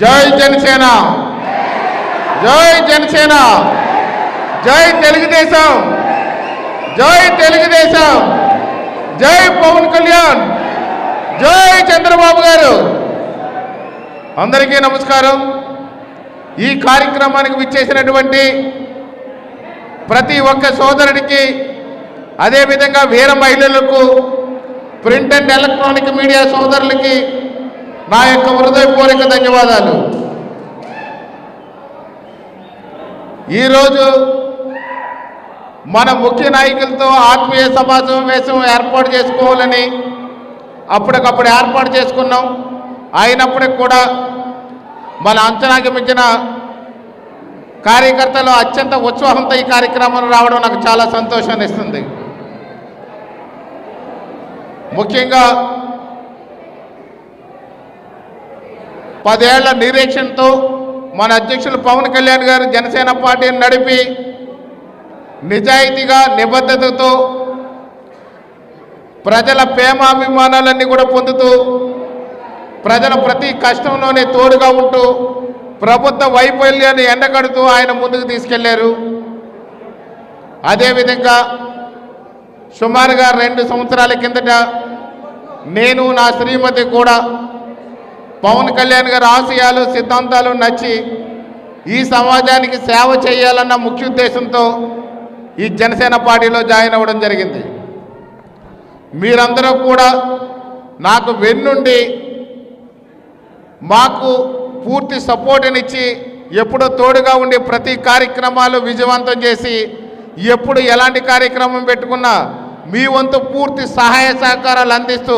జై జనసేన. జై జనసేన. జై తెలుగుదేశం. జై తెలుగుదేశం. జై పవన్ కళ్యాణ్. జై చంద్రబాబు గారు. అందరికీ నమస్కారం. ఈ కార్యక్రమానికి విచ్చేసినటువంటి ప్రతి ఒక్క సోదరుడికి అదేవిధంగా వీర మహిళలకు ప్రింట్ అండ్ ఎలక్ట్రానిక్ మీడియా సోదరులకి నా యొక్క హృదయపూర్వక ధన్యవాదాలు. ఈరోజు మన ముఖ్య నాయకులతో ఆత్మీయ సమావేశం ఏర్పాటు చేసుకోవాలని అప్పటికప్పుడు ఏర్పాటు చేసుకున్నాం. అయినప్పటికి కూడా మన అంచనాకి మించిన కార్యకర్తలు అత్యంత ఉత్సాహంతో ఈ కార్యక్రమం రావడం నాకు చాలా సంతోషాన్ని ఇస్తుంది. ముఖ్యంగా పదేళ్ళ నిరీక్షణతో మన అధ్యక్షులు పవన్ కళ్యాణ్ గారు జనసేన పార్టీని నడిపి నిజాయితీగా నిబద్ధతతో ప్రజల ప్రేమాభిమానాలన్నీ కూడా పొందుతూ ప్రజల ప్రతి కష్టంలోనే తోడుగా ఉంటూ ప్రభుత్వ వైఫల్యాన్ని ఎండగడుతూ ఆయన ముందుకు తీసుకెళ్ళారు. అదేవిధంగా సుమారుగా రెండు సంవత్సరాల కిందట నేను నా శ్రీమతి కూడా పవన్ కళ్యాణ్ గారి ఆశయాలు సిద్ధాంతాలు నచ్చి ఈ సమాజానికి సేవ చేయాలన్న ముఖ్య ఉద్దేశంతో ఈ జనసేన పార్టీలో జాయిన్ అవ్వడం జరిగింది. మీరందరూ కూడా నాకు వెన్నుండి మాకు పూర్తి సపోర్టునిచ్చి ఎప్పుడో తోడుగా ఉండి ప్రతి కార్యక్రమాలు విజయవంతం చేసి ఎప్పుడు ఎలాంటి కార్యక్రమం పెట్టుకున్నా మీ వంతు పూర్తి సహాయ సహకారాలు అందిస్తూ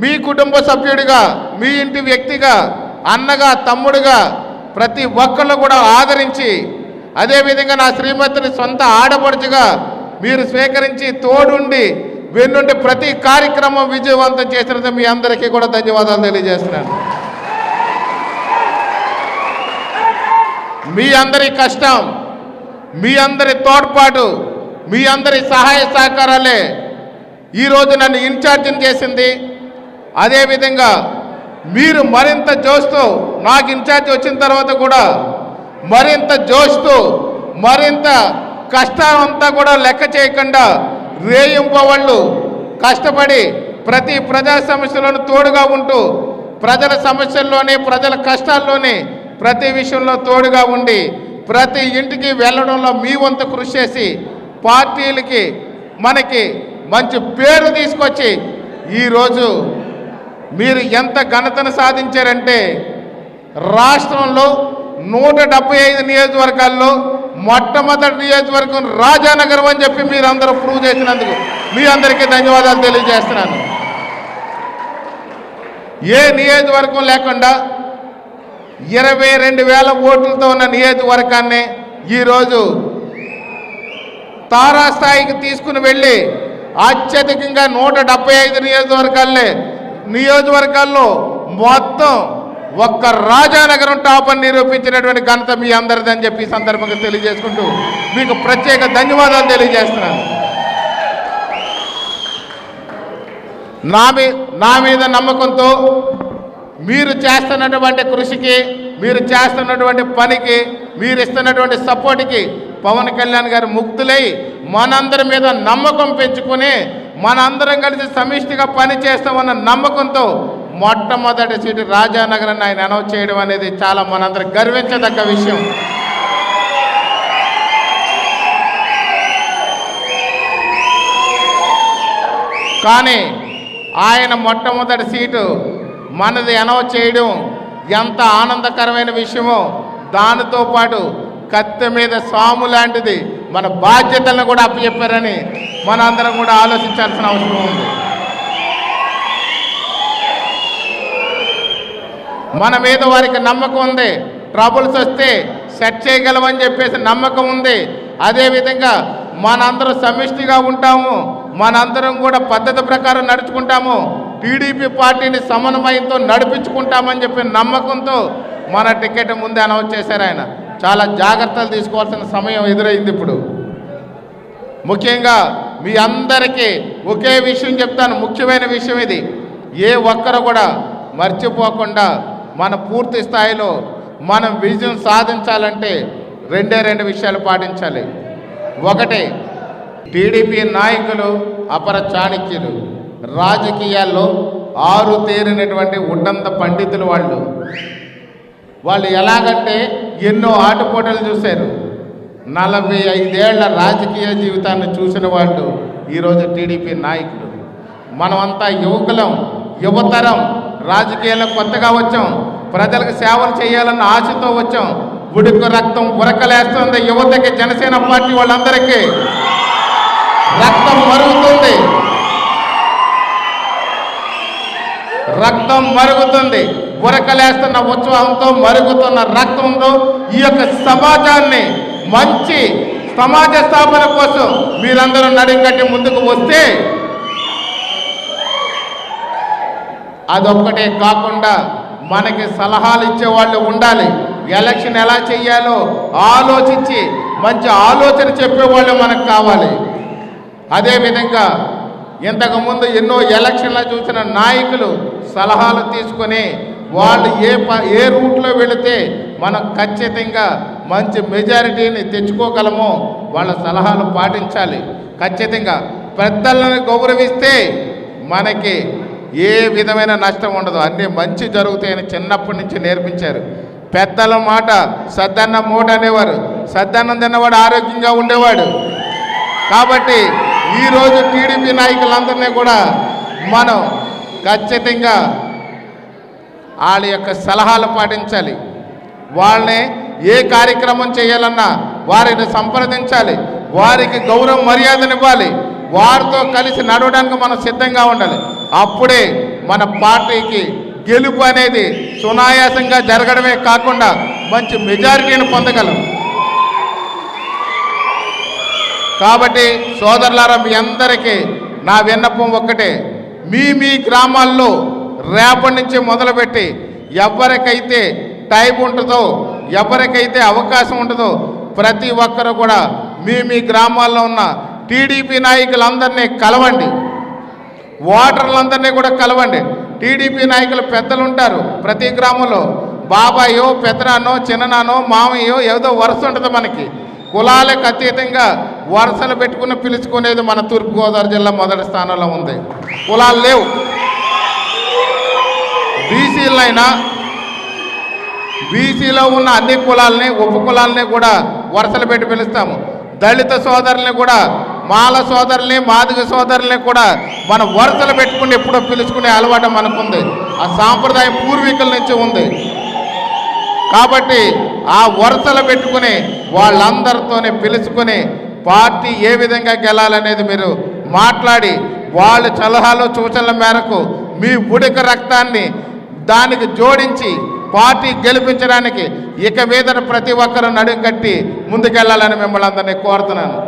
మీ కుటుంబ సభ్యుడిగా మీ ఇంటి వ్యక్తిగా అన్నగా తమ్ముడుగా ప్రతి ఒక్కళ్ళు కూడా ఆదరించి అదేవిధంగా నా శ్రీమతిని సొంత ఆడపడుచుగా మీరు స్వీకరించి తోడుండి వెన్నుండి ప్రతి కార్యక్రమం విజయవంతం చేసినందుకు మీ అందరికీ కూడా ధన్యవాదాలు తెలియజేస్తున్నాను. మీ అందరి కష్టం మీ అందరి తోడ్పాటు మీ అందరి సహాయ సహకారాలే ఈరోజు నన్ను ఇన్ఛార్జిని చేసింది. అదేవిధంగా మీరు మరింత జోష్తో నాకు ఇన్ఛార్జ్ వచ్చిన తర్వాత కూడా మరింత జోష్తో మరింత కష్టం అంతా కూడా లెక్క చేయకుండా రేయింపవాళ్ళు కష్టపడి ప్రతి ప్రజా సమస్యలను తోడుగా ఉంటూ ప్రజల సమస్యల్లోనే ప్రజల కష్టాల్లోనే ప్రతి విషయంలో తోడుగా ఉండి ప్రతి ఇంటికి వెళ్ళడంలో మీ వంతు కృషి చేసి పార్టీలకి మనకి మంచి పేరు తీసుకొచ్చి ఈరోజు మీరు ఎంత ఘనతను సాధించారంటే రాష్ట్రంలో నూట డెబ్బై ఐదు నియోజకవర్గాల్లో మొట్టమొదటి నియోజకవర్గం రాజానగరం అని చెప్పి మీరు అందరూ ప్రూవ్ చేసినందుకు మీ అందరికీ ధన్యవాదాలు తెలియజేస్తున్నాను. ఏ నియోజకవర్గం లేకుండా ఇరవై రెండు వేల ఓట్లతో ఉన్న నియోజకవర్గాన్ని ఈరోజు తారాస్థాయికి తీసుకుని వెళ్ళి అత్యధికంగా నూట డెబ్బై ఐదు నియోజకవర్గాలే నియోజకవర్గాల్లో మొత్తం ఒక్క రాజానగరం టాప్ అని నిరూపించినటువంటి ఘనత మీ అందరిదని చెప్పి ఈ సందర్భంగా తెలియజేసుకుంటూ మీకు ప్రత్యేక ధన్యవాదాలు తెలియజేస్తున్నాను. నా మీ నా మీద నమ్మకంతో మీరు చేస్తున్నటువంటి కృషికి మీరు చేస్తున్నటువంటి పనికి మీరు ఇస్తున్నటువంటి సపోర్ట్కి పవన్ కళ్యాణ్ గారు ముక్తులై మనందరి మీద నమ్మకం పెంచుకొని మనందరం కలిసి సమిష్టిగా పనిచేస్తామన్న నమ్మకంతో మొట్టమొదటి సీటు రాజానగరాన్ని ఆయన అనౌన్స్ చేయడం అనేది చాలా మనందరం గర్వించదగ్గ విషయం. కానీ ఆయన మొట్టమొదటి సీటు మనది అనౌన్స్ చేయడం ఎంత ఆనందకరమైన విషయమో దానితో పాటు కత్తి మీద సాము లాంటిది మన బాధ్యతలను కూడా అప్పచెప్పారని మన అందరం కూడా ఆలోచించాల్సిన అవసరం ఉంది. మన మీద వారికి నమ్మకం ఉంది. ట్రబుల్స్ వస్తే సెట్ చేయగలమని చెప్పేసి నమ్మకం ఉంది. అదేవిధంగా మనందరం సమిష్టిగా ఉంటాము. మనందరం కూడా పద్ధతి ప్రకారం నడుచుకుంటాము. టీడీపీ పార్టీని సమన్వయంతో నడిపించుకుంటామని చెప్పి నమ్మకంతో మన టికెట్ ముందే అనౌన్స్ చేశారు ఆయన. చాలా జాగ్రత్తలు తీసుకోవాల్సిన సమయం ఎదురైంది ఇప్పుడు. ముఖ్యంగా మీ అందరికీ ఒకే విషయం చెప్తాను ముఖ్యమైన విషయం ఇది. ఏ ఒక్కరు కూడా మర్చిపోకుండా మన పూర్తి స్థాయిలో మనం విజయం సాధించాలంటే రెండే రెండు విషయాలు పాటించాలి. ఒకటి టీడీపీ నాయకులు అపర చాణక్యులు. రాజకీయాల్లో ఆరు తేరినటువంటి ఉడ్డంత పండితులు వాళ్ళు. వాళ్ళు ఎలాగంటే ఎన్నో ఆటపోటలు చూశారు. నలభై ఐదేళ్ళ రాజకీయ జీవితాన్ని చూసిన వాళ్ళు ఈరోజు టీడీపీ నాయకులు. మనమంతా యువకులం యువతరం రాజకీయాల్లో కొత్తగా వచ్చాం. ప్రజలకు సేవలు చేయాలన్న ఆశతో వచ్చాం. ఉడుకు రక్తం ఉరకలేస్తుంది యువతకి జనసేన పార్టీ వాళ్ళందరికీ. రక్తం మరుగుతుంది. రక్తం మరుగుతుంది. ఉరకలేస్తున్న ఉత్సాహంతో మరుగుతున్న రక్తంతో ఈ యొక్క సమాజాన్ని మంచి సమాజ స్థాపన కోసం మీరందరూ నడికట్టి ముందుకు వస్తే అదొక్కటే కాకుండా మనకి సలహాలు ఇచ్చే వాళ్ళు ఉండాలి. ఎలక్షన్ ఎలా చెయ్యాలో ఆలోచించి మంచి ఆలోచన చెప్పేవాళ్ళు మనకు కావాలి. అదేవిధంగా ఇంతకుముందు ఎన్నో ఎలక్షన్లు చూసిన నాయకులు సలహాలు తీసుకొని వాళ్ళు ఏ ప ఏ రూట్లో వెళితే మనం ఖచ్చితంగా మంచి మెజారిటీని తెచ్చుకోగలమో వాళ్ళ సలహాలు పాటించాలి. ఖచ్చితంగా పెద్దలను గౌరవిస్తే మనకి ఏ విధమైన నష్టం ఉండదు. అన్నీ మంచి జరుగుతాయని చిన్నప్పటి నుంచి నేర్పించారు. పెద్దల మాట సద్దన్న మూట అనేవారు. సద్దన్నం తిన్నవాడు ఆరోగ్యంగా ఉండేవాడు. కాబట్టి ఈరోజు టీడీపీ నాయకులందరినీ కూడా మనం ఖచ్చితంగా వాళ్ళ యొక్క సలహాలు పాటించాలి. వాళ్ళని ఏ కార్యక్రమం చేయాలన్నా వారిని సంప్రదించాలి. వారికి గౌరవ మర్యాదనివ్వాలి. వారితో కలిసి నడవడానికి మనం సిద్ధంగా ఉండాలి. అప్పుడే మన పార్టీకి గెలుపు అనేది సునాయాసంగా జరగడమే కాకుండా మంచి మెజారిటీని పొందగలం. కాబట్టి సోదరులారా మీ అందరికీ నా విన్నపం ఒక్కటే. మీ మీ గ్రామాల్లో రేపటి నుంచి మొదలుపెట్టి ఎవరికైతే టైం ఉంటుందో ఎవరికైతే అవకాశం ఉంటుందో ప్రతి ఒక్కరు కూడా మీ మీ గ్రామాల్లో ఉన్న టీడీపీ నాయకులందరినీ కలవండి. ఓటర్లందరినీ కూడా కలవండి. టీడీపీ నాయకులు పెద్దలు ఉంటారు ప్రతి గ్రామంలో. బాబాయో పెద్దనానో చిన్ననానో మామయ్యో ఏదో వరుస ఉంటుంది మనకి. కులాలకు అతీతంగా వరుసలు పెట్టుకుని పిలుచుకునేది మన తూర్పుగోదావరి జిల్లా మొదటి స్థానంలో ఉంది. కులాలు లేవు. బీసీలైనా బీసీలో ఉన్న అన్ని కులాలని ఉప కులాలని కూడా వరుసలు పెట్టి పిలుస్తాము. దళిత సోదరుల్ని కూడా మాల సోదరుల్ని మాదిగ సోదరుల్ని కూడా మన వరుసలు పెట్టుకుని ఎప్పుడో పిలుచుకునే అలవాటు మనకుంది. ఆ సాంప్రదాయం పూర్వీకుల నుంచి ఉంది. కాబట్టి ఆ వరుసలు పెట్టుకుని వాళ్ళందరితోనే పిలుచుకొని పార్టీ ఏ విధంగా గెలాలనేది మీరు మాట్లాడి వాళ్ళ సలహాలు సూచనల మేరకు మీ ఉడిక రక్తాన్ని దానికి జోడించి పార్టీ గెలిపించడానికి ఇక మీద ప్రతి ఒక్కరూ నడుం కట్టి ముందుకెళ్ళాలని మిమ్మల్ని అందరినీ కోరుతున్నాను.